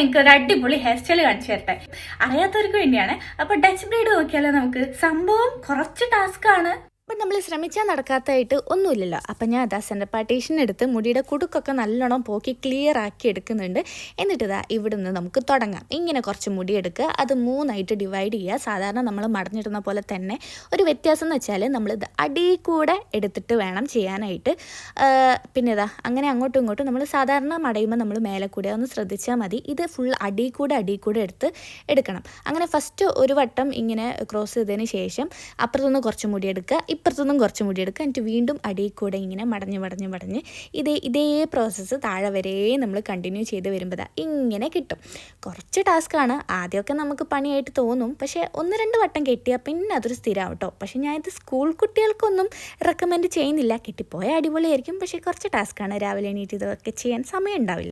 നിങ്ങൾക്ക് ഒരു അടിപൊളി ഹെയർ സ്റ്റൈൽ കാണിച്ചു തരട്ടെ. അറിയാത്തവർക്ക് വേണ്ടിയാണ്. അപ്പൊ ഡച്ച് ബ്രീഡ് നോക്കിയാലോ നമുക്ക്? സംഭവം കുറച്ച് ടാസ്ക് ആണ്. അപ്പം നമ്മൾ ശ്രമിച്ചാൽ നടക്കാത്തതായിട്ട് ഒന്നുമില്ലല്ലോ. അപ്പം ഞാൻ അതാ സെന്റർ പാർട്ടീഷൻ എടുത്ത് മുടിയുടെ കുടുക്കൊക്കെ നല്ലോണം പോക്കി ക്ലിയർ ആക്കി എടുക്കുന്നുണ്ട്. എന്നിട്ട് ഇവിടെ നിന്ന് നമുക്ക് തുടങ്ങാം. ഇങ്ങനെ കുറച്ച് മുടി എടുക്കുക. അത് മൂന്നായിട്ട് ഡിവൈഡ് ചെയ്യുക. സാധാരണ നമ്മൾ മടഞ്ഞിടുന്ന പോലെ തന്നെ ഒരു വ്യത്യാസം എന്ന് വെച്ചാൽ നമ്മൾ ഇത് അടി കൂടെ എടുത്തിട്ട് വേണം ചെയ്യാനായിട്ട്. പിന്നെ ഇതാ അങ്ങനെ അങ്ങോട്ടും ഇങ്ങോട്ടും നമ്മൾ സാധാരണ മടയുമ്പോൾ നമ്മൾ മേലെ കൂടെ ഒന്ന് ശ്രദ്ധിച്ചാൽ മതി. ഇത് ഫുൾ അടി കൂടെ അടി കൂടെ എടുത്ത് എടുക്കണം. അങ്ങനെ ഫസ്റ്റ് ഒരു വട്ടം ഇങ്ങനെ ക്രോസ് ചെയ്തതിന് ശേഷം അപ്പുറത്തുനിന്ന് കുറച്ച് മുടി എടുക്കുക. ഇപ്പുറത്തുനിന്നും കുറച്ച് മുടി എടുക്കുക എന്നിട്ട് വീണ്ടും അടിയിൽ കൂടെ ഇങ്ങനെ മടഞ്ഞ് മടഞ്ഞ് മടഞ്ഞ് ഇതേ ഇതേ പ്രോസസ്സ് താഴെ വരെ നമ്മൾ കണ്ടിന്യൂ ചെയ്ത് വരുമ്പോൾ ഇങ്ങനെ കിട്ടും. കുറച്ച് ടാസ്ക്കാണ് ആദ്യമൊക്കെ നമുക്ക് പണിയായിട്ട് തോന്നും. പക്ഷേ ഒന്ന് രണ്ട് വട്ടം കെട്ടിയാൽ പിന്നെ അതൊരു സ്ഥിരമാവും കേട്ടോ പക്ഷേ ഞാനിത് സ്കൂൾ കുട്ടികൾക്കൊന്നും റെക്കമെൻഡ് ചെയ്യുന്നില്ല. കെട്ടിപ്പോയാൽ അടിപൊളിയായിരിക്കും. പക്ഷേ കുറച്ച് ടാസ്ക്കാണ് രാവിലെ എണീറ്റ് ഇതൊക്കെ ചെയ്യാൻ സമയം ഉണ്ടാവില്ല.